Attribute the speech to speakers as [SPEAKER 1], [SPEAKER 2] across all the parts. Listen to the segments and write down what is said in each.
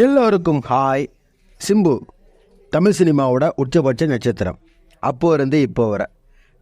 [SPEAKER 1] எல்லோருக்கும் ஹாய். சிம்பு தமிழ் சினிமாவோட உச்சபட்ச நட்சத்திரம். அப்போ இருந்து இப்போ வர.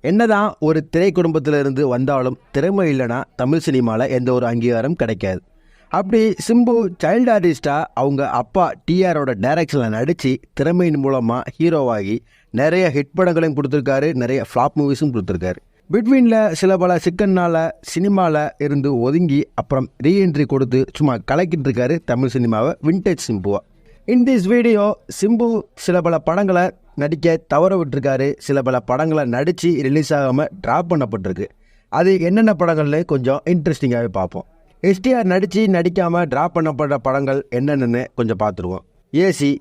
[SPEAKER 1] என்னதான் ஒரு திரை குடும்பத்தில் இருந்து வந்தாலும் திறமை இல்லைன்னா தமிழ் சினிமாவில் எந்த ஒரு அங்கீகாரம் கிடைக்காது. அப்படி சிம்பு சைல்டு ஆர்டிஸ்டாக அவங்க அப்பா டிஆரோட டைரக்ஷனில் நடித்து திறமையின் மூலமாக ஹீரோவாகி நிறைய ஹிட் படங்களையும் கொடுத்துருக்காரு நிறைய ஃப்ளாப் மூவிஸும் கொடுத்துருக்காரு. பிட்வீனில் சில பல சிக்கன்னால சினிமாவில் இருந்து ஒதுங்கி அப்புறம் ரீஎன்ட்ரி கொடுத்து சும்மா கலக்கிட்டு இருக்காரு தமிழ் சினிமாவை விண்டேஜ் சிம்புவா. இன் திஸ் வீடியோ சிம்பு சில பல படங்களை நடிக்க தவற விட்டுருக்காரு. சில பல படங்களை நடித்து ரிலீஸ் ஆகாமல் ட்ராப் பண்ணப்பட்டிருக்கு. அது என்னென்ன படங்கள்னு கொஞ்சம் இன்ட்ரெஸ்டிங்காகவே பார்ப்போம். எஸ்டிஆர் நடித்து நடிக்காமல் ட்ராப் பண்ணப்பட்ட படங்கள் என்னென்னு கொஞ்சம் பார்த்துருவோம். ஏசி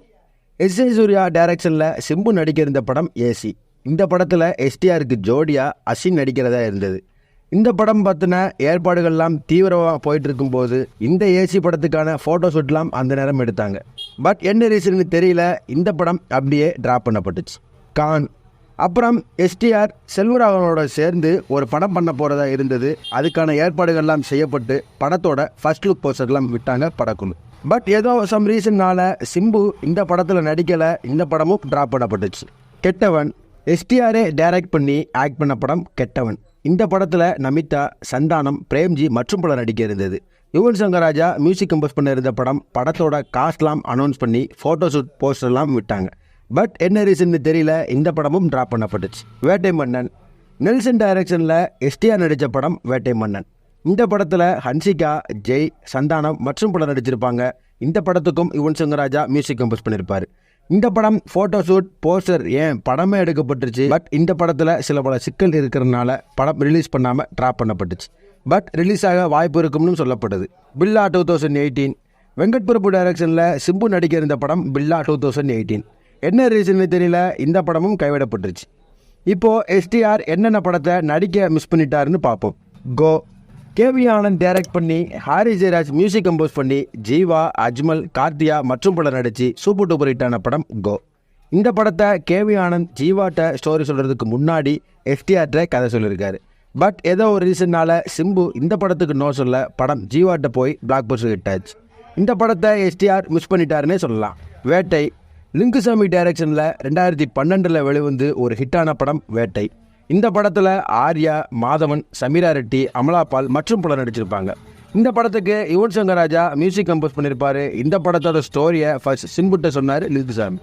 [SPEAKER 1] எஸ் ஏ சூர்யா டைரக்ஷனில் சிம்பு நடிக்க இருந்த படம் ஏசி இந்த படத்தில் எஸ்டிஆருக்கு ஜோடியாக அசின் நடிக்கிறதா இருந்தது. இந்த படம் பற்றின ஏற்பாடுகள்லாம் தீவிரமாக போயிட்டு இருக்கும்போது இந்த ஏசி படத்துக்கான ஃபோட்டோ ஷூட்லாம் அந்த நேரம் எடுத்தாங்க. பட் என்ன ரீசன்னு தெரியல. இந்த படம் அப்படியே ட்ராப் பண்ணப்பட்டுச்சு. கான். அப்புறம் எஸ்டிஆர் செல்வராகவனோட சேர்ந்து ஒரு படம் பண்ண போகிறதா இருந்தது. அதுக்கான ஏற்பாடுகள்லாம் செய்யப்பட்டு படத்தோட ஃபர்ஸ்ட் லுக் போஸ்டர்லாம் விட்டாங்க படக்குழு. பட் ஏதோ சம் ரீசன்னால சிம்பு இந்த படத்தில் நடிக்கலை. இந்த படமும் ட்ராப் பண்ணப்பட்டுச்சு. கெட்டவன் எஸ்டிஆரே டைரக்ட் பண்ணி ஆக்ட் பண்ண படம் கெட்டவன். இந்த படத்தில் நமிதா சந்தானம் பிரேம்ஜி மற்றும் பலர் நடிக்க இருந்தது. யுவன் சங்கர் ராஜா மியூசிக் கம்போஸ் பண்ண இருந்த படம் படத்தோட காஸ்ட்லாம் அனௌன்ஸ் பண்ணி ஃபோட்டோ ஷூட் போஸ்டர்லாம் விட்டாங்க. பட் என்ன ரீசன்னு தெரியல இந்த படமும் ட்ராப் பண்ணப்பட்டுச்சு. வேட்டை மன்னன். நெல்சன் டைரக்ஷனில் எஸ்டிஆர் நடித்த படம் வேட்டை மன்னன். இந்த படத்தில் ஹன்சிகா ஜெய் சந்தானம் மற்றும் பலர் நடிச்சிருப்பாங்க. இந்த படத்துக்கும் யுவன் சங்கர் ராஜா மியூசிக் கம்போஸ் பண்ணியிருப்பார் இந்த படம் ஃபோட்டோ ஷூட் போஸ்டர் ஏன் படமே எடுக்கப்பட்டுருச்சு? பட் இந்த படத்தில் சில பல சிக்கல் இருக்கிறதுனால படம் ரிலீஸ் பண்ணாமல் ட்ராப் பண்ணப்பட்டுச்சு. பட் ரிலீஸ் ஆக வாய்ப்பு இருக்கும்னு சொல்லப்படுது. Billa two thousand eighteen Venkat Prabhu டைரக்ஷனில் சிம்பு நடிக்க இருந்த படம் பில்லா டூ தௌசண்ட் எயிட்டீன் என்ன ரீசன்னு தெரியல இந்த படமும் கைவிடப்பட்டுருச்சு. இப்போது எஸ்டிஆர் என்னென்ன படத்தை நடிக்க மிஸ் பண்ணிட்டாருன்னு பார்ப்போம். கோ கேவி ஆனந்த் டைரக்ட் பண்ணி ஹாரி ஜெயராஜ் மியூசிக் கம்போஸ் பண்ணி ஜீவா அஜ்மல் கார்த்தியா மற்றும் பலர் நடித்து சூப்பர் டூப்பர் ஹிட்டான படம் கோ இந்த படத்தை கேவி ஆனந்த் ஜீவாட்ட ஸ்டோரி சொல்கிறதுக்கு முன்னாடி எஸ்டிஆர்ட்ட கதை சொல்லியிருக்காரு. பட் ஏதோ ஒரு ரீசன்னால் சிம்பு இந்த படத்துக்கு நோ சொல்ல படம் ஜீவாட்ட போய் பிளாக் பஸ்டர் ஹிட் ஆச்சு. இந்த படத்தை எஸ்டிஆர் மிஸ் பண்ணிட்டாருன்னே சொல்லலாம். வேட்டை லிங்குசாமி டைரக்ஷனில் ரெண்டாயிரத்தி பன்னெண்டில் வெளிவந்து ஒரு ஹிட்டான படம் வேட்டை. இந்த படத்தில் ஆர்யா மாதவன் சமீரா ரெட்டி அமலாபால் மற்றும் பலர் நடிச்சிருப்பாங்க. இந்த படத்துக்கு யுவன் சங்கர் ராஜா மியூசிக் கம்போஸ் பண்ணியிருப்பாரு இந்த படத்தோட ஸ்டோரியை ஃபர்ஸ்ட் சிம்புட்ட சொன்னார் லிங்குசாமி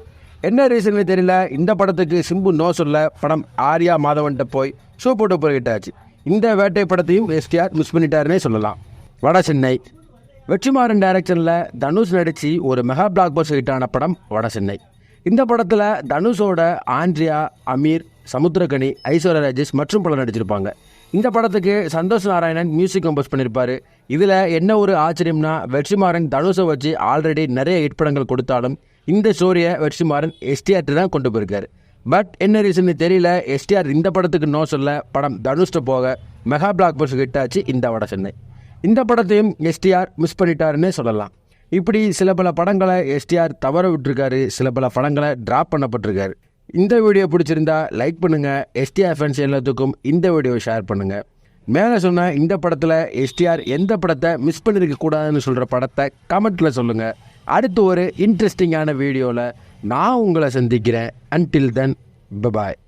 [SPEAKER 1] என்ன ரீசன்னு தெரியல. இந்த படத்துக்கு சிம்பு நோ சொல்ல படம் ஆர்யா மாதவன்கிட்ட போய் ஷோ போட்டு போய்கிட்டாச்சு. இந்த வேட்டை படத்தையும் எஸ்டிஆர் மிஸ் பண்ணிட்டாருன்னே சொல்லலாம். வட சென்னை. வெற்றிமாறன் டைரக்ஷனில் தனுஷ் நடித்து ஒரு மெகா பிளாக் பஸ்டர் ஹிட்டான படம் வட சென்னை. இந்த படத்தில் தனுஷோட ஆண்ட்ரியா அமீர் சமுத்திரகனி ஐஸ்வர்யா ராஜேஷ் மற்றும் பலர் நடிச்சிருப்பாங்க. இந்த படத்துக்கு சந்தோஷ் நாராயணன் மியூசிக் கம்போஸ் பண்ணியிருப்பாரு இதில் என்ன ஒரு ஆச்சரியம்னா வெற்றிமாறன் தனுஷை வச்சு ஆல்ரெடி நிறைய ஹிட் படங்கள் கொடுத்தாலும் இந்த ஸ்டோரியை வெற்றிமாறன் எஸ்டிஆர்ட்டு தான் கொண்டு போயிருக்காரு. பட் என்ன ரீசன் தெரியல. எஸ்டிஆர் இந்த படத்துக்கு நோ சொல்ல படம் தனுஷ்ட போக மெகா பிளாக் பஸ் ஹிட் ஆச்சு இந்த வட சென்னை. இந்த படத்தையும் எஸ்டிஆர் மிஸ் பண்ணிட்டாருன்னே சொல்லலாம். இப்படி சில பல படங்களை எஸ்டிஆர் தவற விட்டுருக்காரு. சில பல படங்களை ட்ராப் பண்ணப்பட்டிருக்காரு. இந்த வீடியோ பிடிச்சிருந்தா லைக் பண்ணுங்கள் எஸ்டிஆர் ஃபேன்ஸ் எல்லாத்துக்கும் இந்த வீடியோ ஷேர் பண்ணுங்கள் மேலே சொன்ன இந்த படத்தில் எஸ்டிஆர் எந்த படத்தை மிஸ் பண்ணியிருக்க கூடாதுன்னு சொல்கிற படத்தை கமெண்ட்டில் சொல்லுங்கள் அடுத்து ஒரு இன்ட்ரெஸ்டிங்கான வீடியோவில் நான் உங்களை சந்திக்கிறேன். Until then bye bye